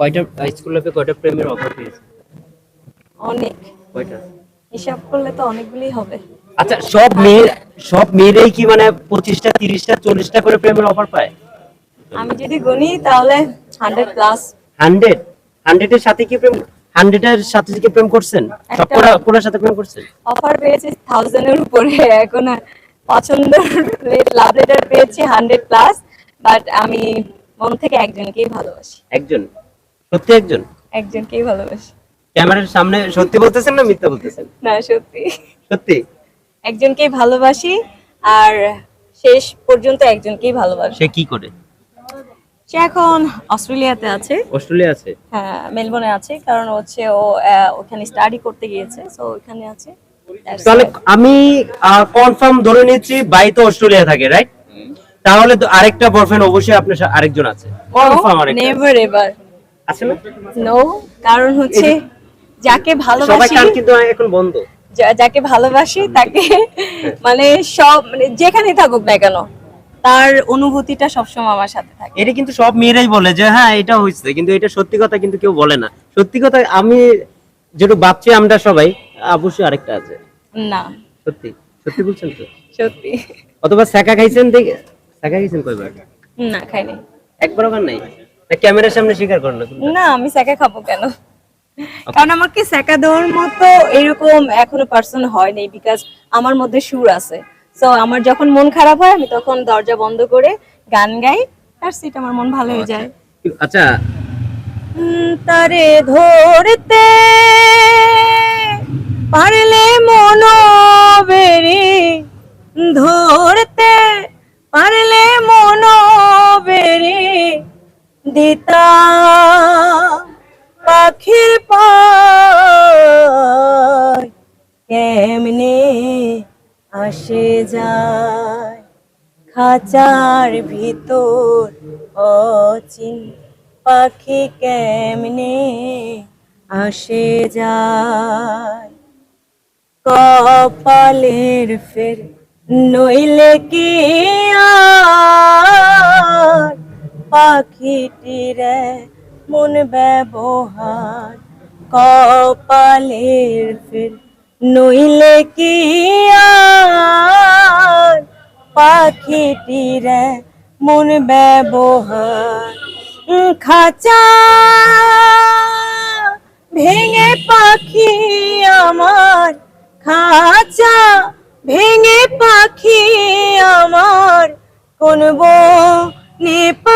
কয়টা স্কুল লাইফে কয়টা প্রেমের অফার পেয়েছে অনেক। কয়টা? হিসাব করলে তো অনেকগুলি হবে। আচ্ছা সব মেয়ে সব মেয়েরাই কি মানে পঁচিশটা তিরিশটা চল্লিশটা করে প্রেমের অফার পায়? আমি যদি গুনি তাহলে হান্ড্রেড প্লাস হান্ড্রেড হান্ড্রেডের সাথে কি প্রেম হান্ড্রেডের সাথে কি প্রেম করছেন? সব কোনা কোনার সাথে প্রেম করছেন? অফার পেয়েছি থাউজেন্ডের উপরে এখন পছন্দের লাভ লেটার পেয়েছি হান্ড্রেড প্লাস বাট আমি মন থেকে একজনকেই ভালোবাসি। একজন? সত্যি একজন? একজনকেই ভালোবাসি। ক্যামেরার সামনে সত্যি বলতেছেন না মিথ্যা বলতেছেন? না সত্যি। সত্যি? একজনকেই ভালোবাসি আর শেষ পর্যন্ত একজনকেই ভালোবাসি। সে কি করে? সে এখন অস্ট্রেলিয়াতে আছে। অস্ট্রেলিয়া আছে? হ্যাঁ মেলবোর্নে আছে কারণ হচ্ছে ও ওখানে স্টাডি করতে গিয়েছে সো ওখানে আছে। তাহলে. আমি কনফার্ম ধরে নিচ্ছি বাই তো অস্ট্রেলিয়া থাকে রাইট তাহলে তো আরেকটা বয়ফ্রেন্ড অবশ্যই আপনার আরেকজন আছে। কনফার্ম আরেকটা নেভার এভার আছে না? নো কারণ হচ্ছে যাকে ভালোবাসি কান কিন্তু এখন বন্ধ। যাকে ভালোবাসি তাকে মানে সব মানে যেখানে থাকুক না কেন তার অনুভূতিটা সবসময় আমার সাথে থাকে। এটা কিন্তু সব মেয়েরাই বলে যে হ্যাঁ এটা হয়েছে। কিন্তু এটা সত্যি কথা কিন্তু কেউ বলে না। সত্যি কথা আমি যেটা ভাবছি আমরা সবাই অবশ্যই আরেকটা আছে। না। সত্যি? সত্যি বলছেন তো? সত্যি। অথবা শাখা খাইছেন দেখে শাখা খাইছেন কয়বার? না খাইনি। একবারও খান নাই? না ক্যামেরার সামনে স্বীকার করেন না না আমি স্যাকা খাব কেন? কারণ আমাকে স্যাকা দেওয়ার মতো এরকম এখনও পার্সন হয়নি বিকজ আমার মধ্যে সুর আছে। সো আমার যখন মন খারাপ হয় আমি তখন দরজা বন্ধ করে গান গাই আর সেটা আমার মন ভালো হয়ে যায়। আচ্ছা। তারে ধরতে পারলে মন বেরি ধরতে পারলে মন দিতা। পাখির পায় কেমনে আসে যায়। খাঁচার ভিতর অচিন পাখি কেমনে আসে যায়। কপালের ফের নইলে কি আর পাখিটির মন ব্যবহার, কপালের ফের নইলে কি আর? পাখিটির মন ব্যবহার খাঁচা ভেঙে পাখি আমার, খাঁচা ভেঙে পাখি আমার, কোন নেপালায়